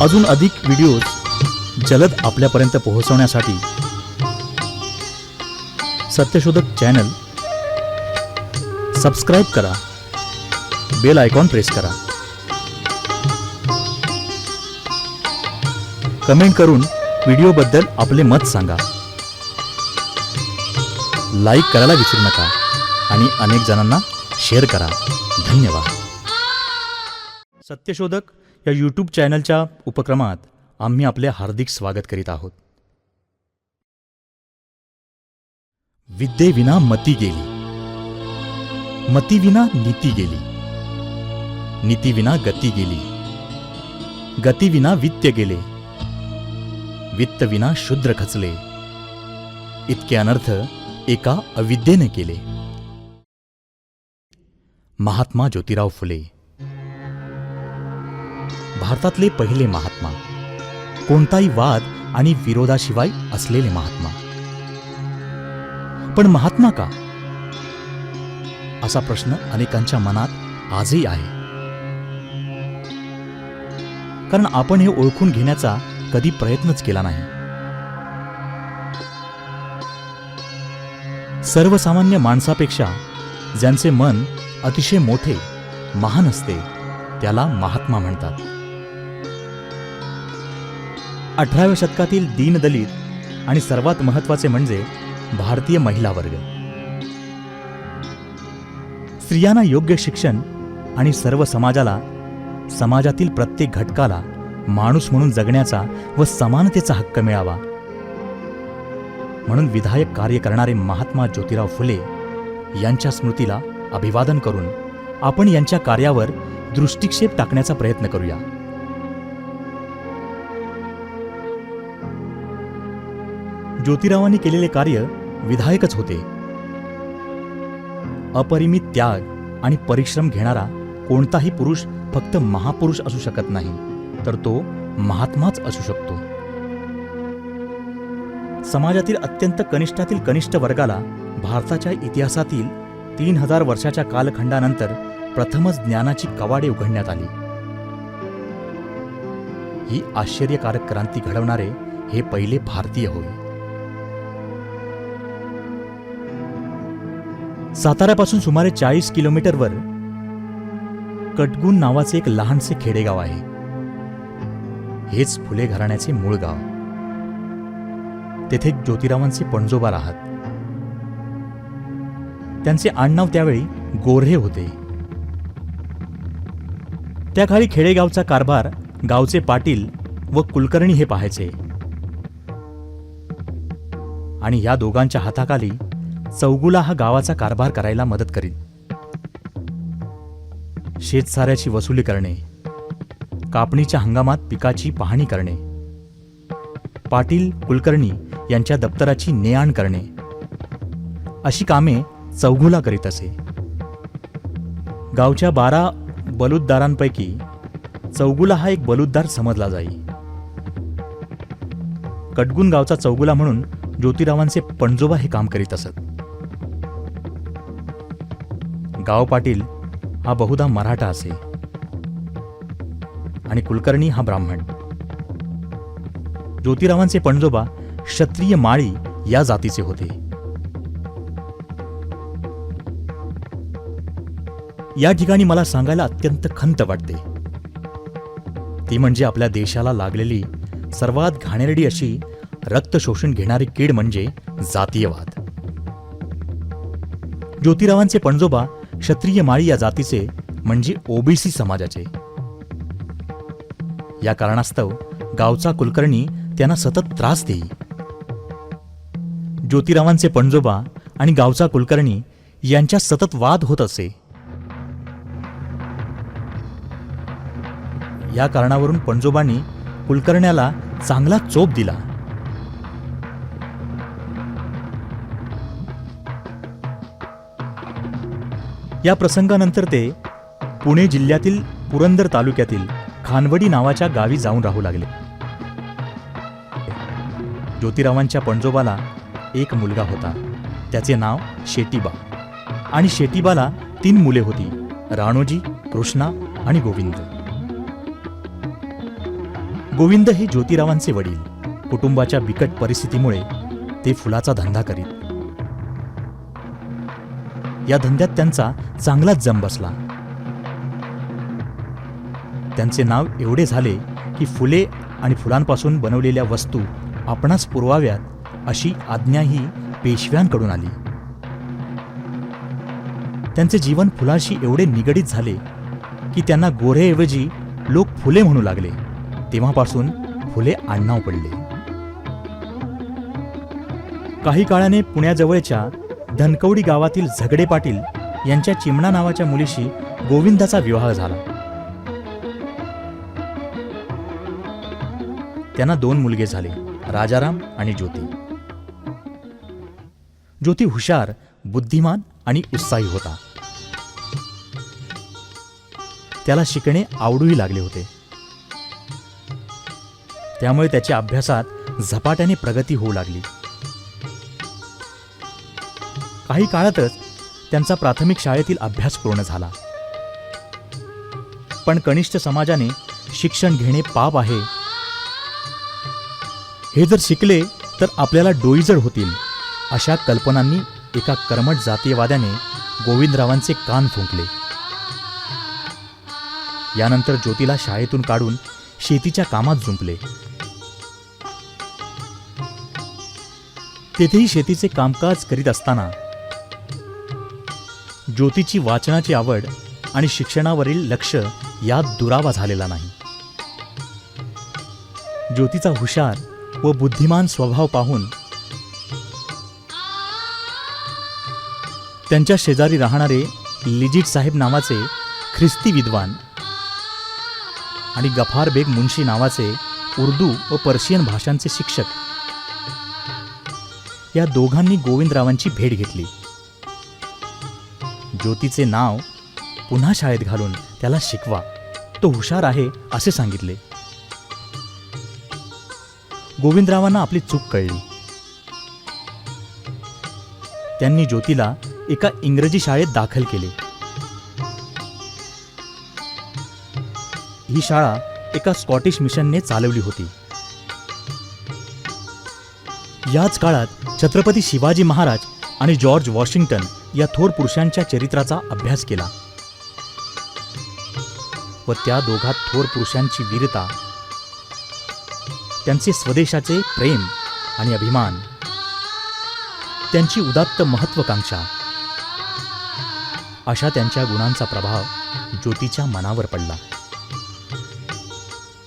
अजून अधिक व्हिडिओज जलद आपल्यापर्यंत पोहोचवण्यासाठी सत्यशोधक चॅनल सबस्क्राईब करा. बेल आयकॉन प्रेस करा. कमेंट करून व्हिडिओबद्दल आपले मत सांगा. लाईक करायला विसरू नका आणि अनेक जणांना शेअर करा. धन्यवाद. सत्यशोधक या यूट्यूब चॅनलच्या उपक्रमात आम्ही आपले हार्दिक स्वागत करीत आहोत. विद्येविना मती गेली. मतीविना नीती गेली. नीतीविना गती गेली. गतीविना वित्त गेले. वित्तविना शूद्र खचले. इतके अनर्थ एका अविद्येने केले. महात्मा ज्योतिराव फुले भारतातले पहिले महात्मा. कोणताही वाद आणि विरोधाशिवाय असलेले महात्मा. पण महात्मा का? असा प्रश्न अनेकांच्या मनात आजही आहे. कारण आपण हे ओळखून घेण्याचा कधी प्रयत्नच केला नाही. सर्वसामान्य माणसापेक्षा ज्यांचे मन अतिशय मोठे महान असते त्याला महात्मा म्हणतात. अठराव्या शतकातील दीनदलित आणि सर्वात महत्त्वाचे म्हणजे भारतीय महिला वर्ग. स्त्रियांना योग्य शिक्षण आणि सर्व समाजाला समाजातील प्रत्येक घटकाला माणूस म्हणून जगण्याचा व समानतेचा हक्क मिळावा. म्हणून विधायक कार्य करणारे महात्मा ज्योतिराव फुले यांच्या स्मृतीला अभिवादन करून आपण यांच्या कार्यावर दृष्टिक्षेप टाकण्याचा प्रयत्न करूया. ज्योतिरावांनी केलेले कार्य विधायकच होते. अपरिमित त्याग आणि परिश्रम घेणारा कोणताही पुरुष फक्त महापुरुष असू शकत नाही तर तो महात्माच असू शकतो. समाजातील अत्यंत कनिष्ठातील कनिष्ठ वर्गाला भारताच्या इतिहासातील तीन हजार वर्षाच्या कालखंडानंतर प्रथमच ज्ञानाची कवाडे उघडण्यात आली. ही आश्चर्यकारक क्रांती घडवणारे हे पहिले भारतीय होय. साताऱ्यापासून सुमारे चाळीस किलोमीटरवर कटगुण नावाचे एक लहानसे खेडेगाव आहे. हेच फुले घराण्याचे मूळ गाव. तेथे ज्योतिरावांचे पणजोबा राहत. त्यांचे आडनाव त्यावेळी गोऱ्हे होते. त्या खेडेगावचा कारभार गावचे पाटील व कुलकर्णी हे पाहायचे. आणि या दोघांच्या हाताखाली चौगुला हा गावाचा कारभार करायला मदत करीत शेतसाऱ्याची वसुली करणे कापणीच्या हंगामात पिकाची पाहणी करणे पाटील कुलकर्णी यांच्या दप्तराची ने करणे अशी कामे चौघुला करीत असे. गावच्या बारा बलुतदारांपैकी चौगुला हा एक बलुतदार समजला जाई. कटगुण गावचा चौगुला म्हणून ज्योतिरावांचे पणजोबा हे काम करीत असत. गाव पाटील हा बहुधा मराठा असे. आणि कुलकर्णी हा ब्राह्मण. ज्योतिरावांचे पणजोबा क्षत्रिय माळी या जातीचे होते. या ठिकाणी मला सांगायला अत्यंत खंत वाटते. ती म्हणजे आपल्या देशाला लागलेली सर्वात घाणेरडी अशी रक्त शोषण घेणारी कीड म्हणजे जातीयवाद. ज्योतिरावांचे पणजोबा क्षत्रिय माळी या जातीचे म्हणजे ओबीसी समाजाचे. या कारणास्तव गावचा कुलकर्णी त्यांना सतत त्रास देई. ज्योतिरावांचे पणजोबा आणि गावचा कुलकर्णी यांच्या सतत वाद होत असे. या कारणावरून पणजोबांनी कुलकर्ण्याला चांगला चोप दिला. या प्रसंगानंतर ते पुणे जिल्ह्यातील पुरंदर तालुक्यातील खानवडी नावाच्या गावी जाऊन राहू लागले. ज्योतिरावांच्या पणजोबाला एक मुलगा होता. त्याचे नाव शेटीबा आणि शेटीबाला तीन मुले होती राणोजी कृष्णा आणि गोविंद. गोविंद हे ज्योतिरावांचे वडील. कुटुंबाच्या बिकट परिस्थितीमुळे ते फुलाचा धंदा करीत. या धंद्यात त्यांचा चांगलाच जम बसला. त्यांचे नाव एवढे झाले की फुले आणि फुलांपासून बनवलेल्या वस्तू आपणास पुरवाव्यात अशी आज्ञाही पेशव्यांकडून आली. त्यांचे जीवन फुलाशी एवढे निगडीत झाले की त्यांना गोऱ्हेऐवजी लोक फुले म्हणू लागले. तेव्हापासून फुले आडनाव पडले काही काळाने पुण्याजवळच्या धनकवडी गावातील झगडे पाटील यांच्या चिमणा नावाच्या मुलीशी गोविंदाचा विवाह झाला. त्यांना दोन मुलगे झाले राजाराम आणि ज्योती. ज्योती हुशार बुद्धिमान आणि उत्साही होता. त्याला शिकणे आवडूही लागले होते. त्यामुळे त्याच्या अभ्यासात झपाट्याने प्रगती होऊ लागली. काही काळातच त्यांचा प्राथमिक शाळेतील अभ्यास पूर्ण झाला. पण कनिष्ठ समाजाने शिक्षण घेणे पाप आहे. हे जर शिकले तर आपल्याला डोईजड होतील अशा कल्पनांनी एका कर्मट जातीयवाद्याने गोविंदरावांचे कान फुंकले. यानंतर ज्योतीला शाळेतून काढून शेतीच्या कामात जुंपले. तेथेही शेतीचे कामकाज करीत असताना ज्योतीची वाचनाची आवड आणि शिक्षणावरील लक्ष यात दुरावा झालेला नाही. ज्योतीचा हुशार व बुद्धिमान स्वभाव पाहून त्यांच्या शेजारी राहणारे लिजिट साहेब नावाचे ख्रिस्ती विद्वान आणि गफार बेग मुन्शी नावाचे उर्दू व पर्शियन भाषांचे शिक्षक या दोघांनी गोविंदरावांची भेट घेतली. ज्योतीचे नाव पुन्हा शाळेत घालून त्याला शिकवा. तो हुशार आहे असे सांगितले. गोविंदरावांना आपली चूक कळली. त्यांनी ज्योतीला एका इंग्रजी शाळेत दाखल केले. ही शाळा एका स्कॉटिश मिशनने चालवली होती. याच काळात छत्रपती शिवाजी महाराज आणि जॉर्ज वॉशिंग्टन या थोर पुरुषांच्या चरित्राचा अभ्यास केला. व त्या दोघात थोर पुरुषांची वीरता त्यांचे स्वदेशाचे प्रेम आणि अभिमान त्यांची उदात्त महत्वाकांक्षा अशा त्यांच्या गुणांचा प्रभाव ज्योतीच्या मनावर पडला.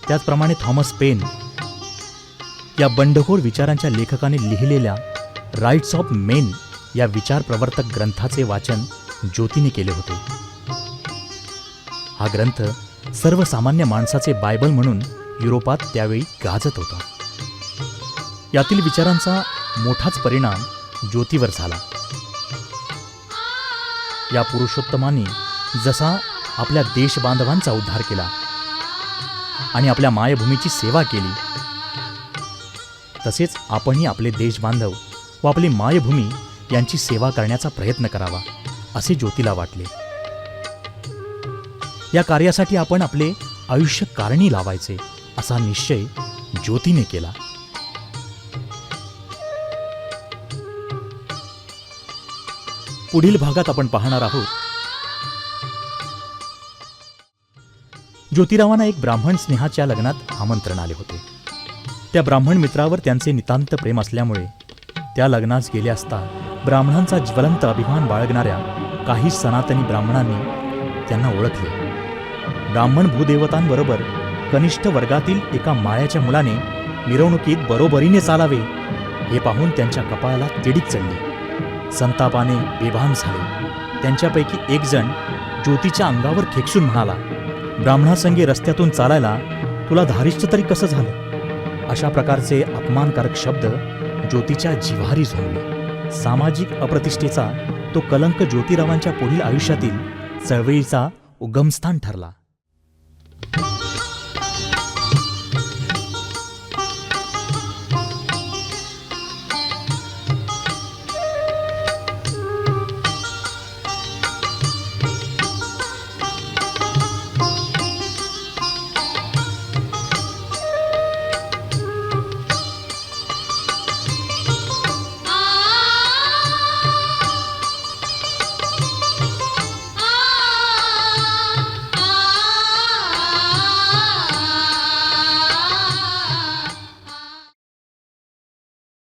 त्याचप्रमाणे थॉमस पेन या बंडखोर विचारांच्या लेखकाने लिहिलेल्या राईट्स ऑफ मेन या विचार प्रवर्तक ग्रंथाचे वाचन ज्योतीने केले होते. हा ग्रंथ सर्वसामान्य माणसाचे बायबल म्हणून युरोपात त्यावेळी गाजत होता. यातील विचारांचा मोठाच परिणाम ज्योतीवर झाला. या पुरुषोत्तमाने जसा आपल्या देशबांधवांचा उद्धार केला आणि आपल्या मायभूमीची सेवा केली तसेच आपणही आपले देशबांधव व आपली मायभूमी यांची सेवा करण्याचा प्रयत्न करावा असे ज्योतीला वाटले. या कार्यासाठी आपण आपले आयुष्य कारणी लावायचे असा निश्चय ज्योतीने केला. पुढील भागात आपण पाहणार आहोत. ज्योतिरावांना एक ब्राह्मण स्नेहाच्या लग्नात आमंत्रण आले होते. त्या ब्राह्मण मित्रावर त्यांचे नितांत प्रेम असल्यामुळे त्या लग्नास गेले असता ब्राह्मणांचा ज्वलंत अभिमान बाळगणाऱ्या काही सनातनी ब्राह्मणांनी त्यांना ओळखले. ब्राह्मण भूदेवतांबरोबर कनिष्ठ वर्गातील एका माळ्याच्या मुलाने मिरवणुकीत बरोबरीने चालावे हे पाहून त्यांच्या कपाळाला तिडीक चढली. संतापाने बेभान झाले. त्यांच्यापैकी एक जण ज्योतीच्या अंगावर खेकसून म्हणाला ब्राह्मणासंगे रस्त्यातून चालायला तुला धारिष्ट तरी कसं झालं? अशा प्रकारचे अपमानकारक शब्द ज्योतीच्या जिव्हारी झोंबले सामाजिक अप्रतिष्ठेचा तो कलंक ज्योतिरावांच्या पुढील आयुष्यातील चळवळीचा उगमस्थान ठरला.